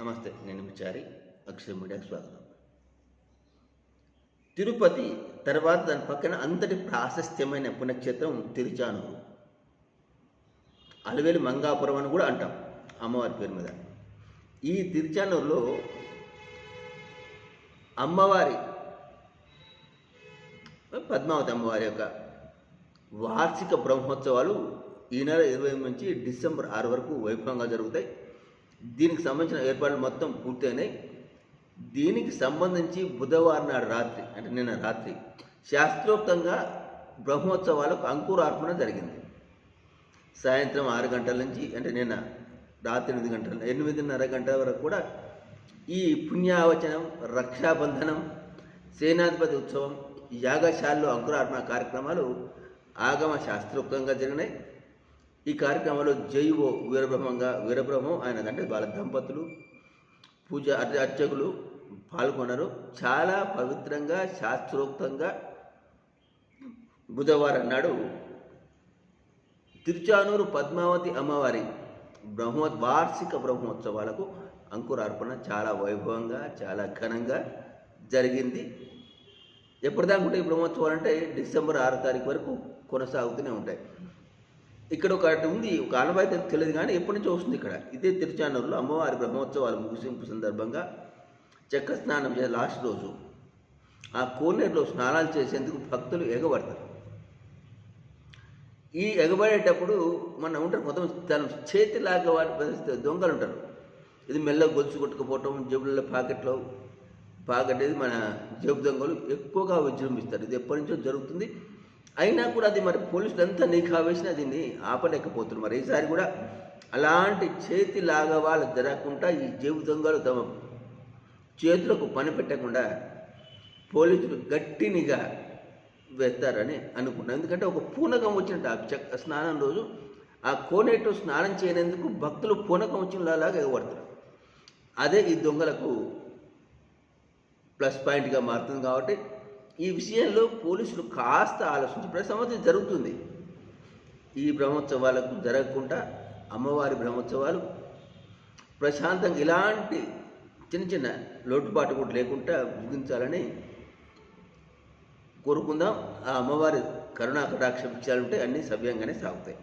నమస్తే నేను విచారి అక్షయ మీడియాకి స్వాగతం. తిరుపతి తర్వాత దాని పక్కన అంతటి ప్రాశస్త్యమైన పుణ్యక్షేత్రం తిరుచానూరు. అలవేలి మంగాపురం అని కూడా అంటాం అమ్మవారి పేరు మీద. ఈ తిరుచానూరులో అమ్మవారి పద్మావతి అమ్మవారి యొక్క వార్షిక బ్రహ్మోత్సవాలు ఈ నెల ఇరవై నుంచి డిసెంబర్ ఆరు వరకు వైభవంగా జరుగుతాయి. దీనికి సంబంధించిన ఏర్పాట్లు మొత్తం పూర్తయినాయి. దీనికి సంబంధించి బుధవారం నాడు రాత్రి అంటే నిన్న రాత్రి శాస్త్రోక్తంగా బ్రహ్మోత్సవాలకు అంకురార్పణ జరిగింది. సాయంత్రం ఆరు గంటల నుంచి అంటే నిన్న రాత్రి ఎనిమిది గంటల ఎనిమిదిన్నర గంటల వరకు కూడా ఈ పుణ్యావచనం రక్షాబంధనం సేనాధిపతి ఉత్సవం యాగశాలలో అంకురార్పణ కార్యక్రమాలు ఆగమ శాస్త్రోక్తంగా జరిగినాయి. ఈ కార్యక్రమంలో జైవో వీరబ్రహ్మంగా వీరబ్రహ్మం ఆయన అంటే వాళ్ళ దంపతులు పూజ అర్చకులు పాల్గొన్నారు. చాలా పవిత్రంగా శాస్త్రోక్తంగా బుధవారం నాడు తిరుచానూరు పద్మావతి అమ్మవారి బ్రహ్మో వార్షిక బ్రహ్మోత్సవాలకు అంకురార్పణ చాలా వైభవంగా చాలా ఘనంగా జరిగింది. ఎప్పటిదాకా ఉంటాయి ఈ బ్రహ్మోత్సవాలు అంటే డిసెంబర్ ఆరో తారీఖు వరకు కొనసాగుతూనే ఉంటాయి. ఇక్కడ ఒకటి ఉంది ఒక ఆనవాయితీ తెలియదు కానీ ఎప్పటి నుంచో వస్తుంది ఇక్కడ. ఇదే తిరుచానూరులో అమ్మవారి బ్రహ్మోత్సవాలు ముగిసింపు సందర్భంగా చక్ర స్నానం చేసే లాస్ట్ రోజు ఆ కోనేరులో స్నానాలు చేసేందుకు భక్తులు ఎగబడతారు. ఈ ఎగబడేటప్పుడు మన ఉంటారు మొత్తం తన చేతిలాగా వాటి పరిస్థితి దొంగలు ఉంటారు. ఇది మెల్లగా గొలుసు కొట్టుకుపోవటం జేబులలో పాకెట్లో పాకెట్ మన జేబు దొంగలు ఎక్కువగా విజృంభిస్తారు. ఇది ఎప్పటి నుంచో జరుగుతుంది. అయినా కూడా అది మరి పోలీసులు అంతా నీకు వేసినా దీన్ని ఆపలేకపోతున్నారు. మరి ఈసారి కూడా అలాంటి చేతి లాగవాలు జరగకుండా ఈ జీవితంగాలు దొంగలు తమ చేతులకు పని పెట్టకుండా పోలీసులు గట్టినిగా వేస్తారని అనుకున్నాను ఎందుకంటే ఒక పూనకం వచ్చినట్టు ఆ చక్క స్నానం రోజు ఆ కోనేటు స్నానం చేయనందుకు భక్తులు పూనకం వచ్చినలాగా ఎగబడతారు అదే ఈ దొంగలకు ప్లస్ పాయింట్గా మారుతుంది కాబట్టి ఈ విషయంలో పోలీసులు కాస్త ఆలోచించి ప్రతి సంవత్సరం జరుగుతుంది. ఈ బ్రహ్మోత్సవాలకు జరగకుండా అమ్మవారి బ్రహ్మోత్సవాలు ప్రశాంతంగా ఇలాంటి చిన్న చిన్న లోటుపాటు కూడా లేకుండా ముగించాలని కోరుకుందాం. ఆ అమ్మవారి కరుణా కటాక్ష విషయాలు ఉంటే అన్నీ సవ్యంగానే సాగుతాయి.